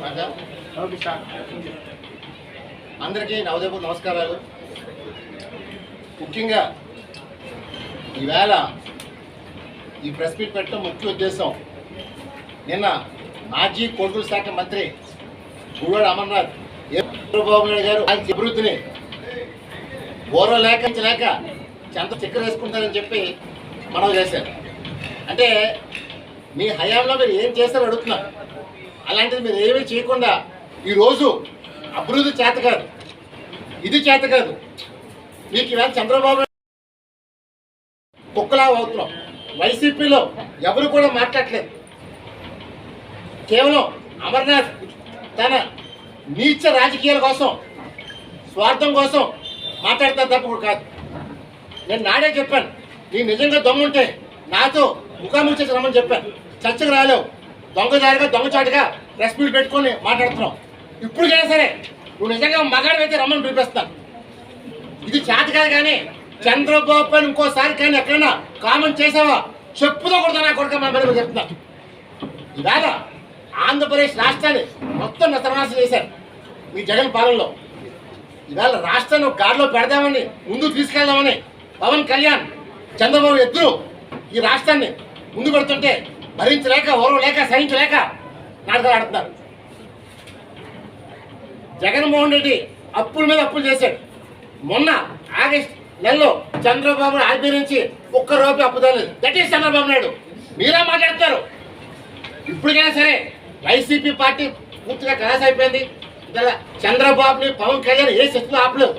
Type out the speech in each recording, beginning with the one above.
Okay అందరికీ నవదేపు నమస్కారాలు. ముఖ్యంగా ఈవేళ ఈ ప్రెస్ మీట్ పెట్టడం ముఖ్య ఉద్దేశం. నిన్న మాజీ కొడుకుల శాఖ మంత్రి గుడివాడ అమర్నాథ్ చంద్రబాబు నాయుడు గారు ఆయన అభివృద్ధిని ఓరో లేక లేక చెంత చక్కెర వేసుకుంటారని చెప్పి మనం చేశారు. అంటే మీ హయాంలో మీరు ఏం చేస్తారో అడుగుతున్నారు అలాంటిది మీరు ఏమీ చేయకుండా ఈరోజు అభివృద్ధి చేత కాదు ఇది చేత కాదు. మీకు ఇవాళ చంద్రబాబు కుక్కలా అవుతున్నాం. వైసీపీలో ఎవరు కూడా మాట్లాడలేదు. కేవలం అమర్నాథ్ తన నీచ రాజకీయాల కోసం స్వార్థం కోసం మాట్లాడతారు తప్ప కూడా కాదు. నేను నాడే చెప్పాను. నీ నిజంగా దమ్ముంటే నాతో ముఖాముఖి చేసి రమ్మని చెప్పాను. చర్చకు రాలేవు. దొంగదారిగా దొంగచాటుగా ప్రెస్ మీట్ పెట్టుకొని మాట్లాడుతున్నావు ఇప్పుడుకైనా సరే నువ్వు నిజంగా మగాడివైతే రమ్మని పిలిపిస్తాను. ఇది చేత కాదు కానీ చంద్రబాబు అని ఇంకోసారి కానీ ఎక్కడైనా కామెంట్ చేసావా? చెప్పుదో కొడతా నా కొడుక మన మీద చెప్తున్నా. ఇవాళ ఆంధ్రప్రదేశ్ రాష్ట్రాన్ని మొత్తం నతనాశం చేశారు మీ జగన్ పాలనలో. ఇవాళ రాష్ట్రాన్ని గాడిలో పెడదామని ముందు తీసుకెళ్దామని పవన్ కళ్యాణ్ చంద్రబాబు ఇద్దరు ఈ రాష్ట్రాన్ని ముందు పెడుతుంటే భరించలేక ఓరం లేక సహించలేక నాటకాలు ఆడుతున్నారు. జగన్మోహన్ రెడ్డి అప్పుల మీద అప్పులు చేశాడు. మొన్న ఆగస్ట్ నెలలో చంద్రబాబు ఆర్బీఐ నుంచి ఒక్క రూపాయి అప్పు తగలేదు దట్ ఈస్ చంద్రబాబు నాయుడు. మీరే మాట్లాడతారు ఇప్పటికైనా సరే వైసీపీ పార్టీ పూర్తిగా కలాస్ అయిపోయింది. ఇలా చంద్రబాబుని పవన్ కళ్యాణ్ ఏ శక్తిలో ఆపలేదు.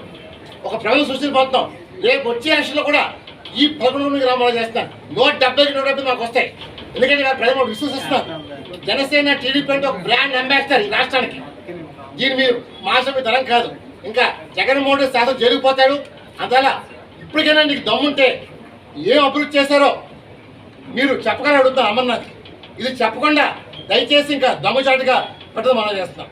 ఒక ప్రభుత్వం సృష్టిని పొందుతాం రేపు వచ్చే ఎలక్షన్లో కూడా ఈ పదమూడు మంది గ్రామాలు చేస్తాను నూట డెబ్బైకి నూట డెబ్బై మాకు వస్తాయి. ఎందుకంటే ఇలా ప్రజలు విశ్వసిస్తున్నారు. జనసేన టీడీపీ అంటే ఒక బ్రాండ్ అంబాసిడర్ ఈ రాష్ట్రానికి. దీని మీరు మాసం తరం కాదు. ఇంకా జగన్మోహన్ రెడ్డి శాతం జరిగిపోతాడు అందువల్ల ఇప్పటికైనా నీకు దమ్ముంటే ఏం అభివృద్ధి చేశారో మీరు చెప్పగల అడుగుతాం అమర్నాథ్. ఇది చెప్పకుండా దయచేసి ఇంకా దమ్ముచాటుగా పెట్టడం మనం చేస్తున్నాం.